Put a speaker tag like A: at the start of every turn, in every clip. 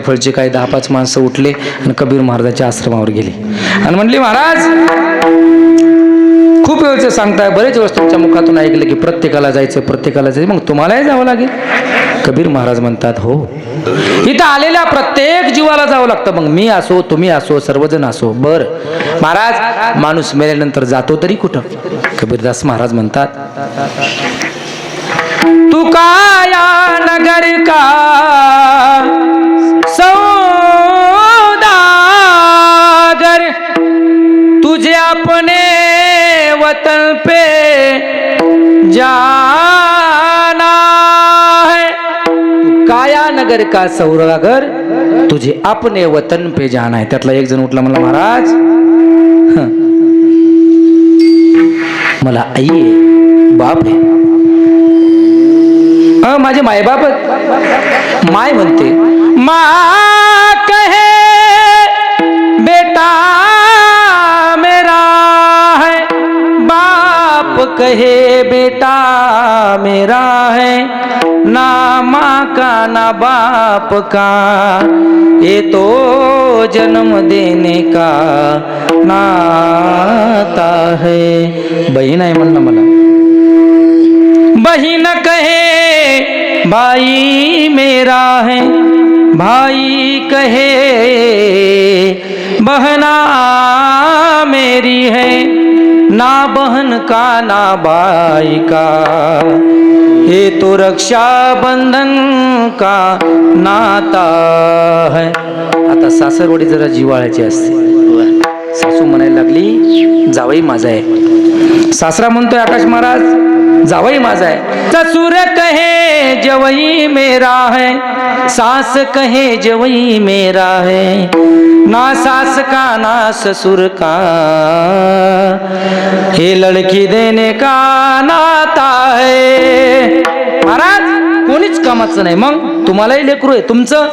A: फळचे काही दहा पाच माणसं उठले आणि कबीर महाराजाच्या आश्रमावर गेले. आणि म्हणले महाराज खूप वेळचं सांगताय बरेच वेळेस तुमच्या मुखातून ऐकलं की प्रत्येकाला जायचं प्रत्येकाला जायचं मग तुम्हालाही जावं लागेल. कबीर महाराज म्हणतात हो. इथं आलेल्या प्रत्येक जीवाला जावं लागतं मग मी असो तुम्ही असो सर्वजण असो. बर. महाराज माणूस मेल्यानंतर जातो तरी कुठं? कबीरदास महाराज म्हणतात तू काया नगर का तुझे अपने वतन पे जाना है। काया नगर का सौरागर तुझे अपने वतन पे जाना है। त्यातला एक जण उठला मला महाराज मला आई आहे बाप आहे. माझे मायबाप माय म्हणते. मा बाप कहे, बेटा मेरा है, ना माँ का, ना बाप का, ये तो जन्म देने का नाता है। बहीण आहे म्हणणं मला बहन कहे, भाई मेरा है। भाई कहे ना बहन का ना भाई का ये तो रक्षा बंधन का नाता है? आता सासरवडी जरा जिवाळ्याची असते. सासू म्हणायला लागली जावई माझा आहे. सासरा म्हणतोय आकाश महाराज जावई माझा आहे. ससुर कहे जवई मेरा है. सास कहे जवई मेरा है. ना सास का ना ससुर का हे लड़की देने का नाता है महाराज कोणीच कामाचं नाही. मग तुम्हालाही लेकरू आहे. तुमचं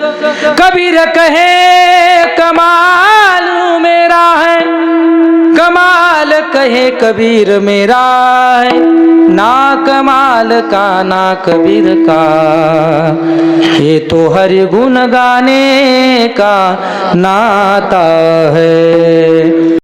A: कबीर कहे कमाल मेरा है. कमाल कहे कबीर मेरा है. ना कमाल का ना कबीर का. ये तो हरि गुण गाने का नाता है.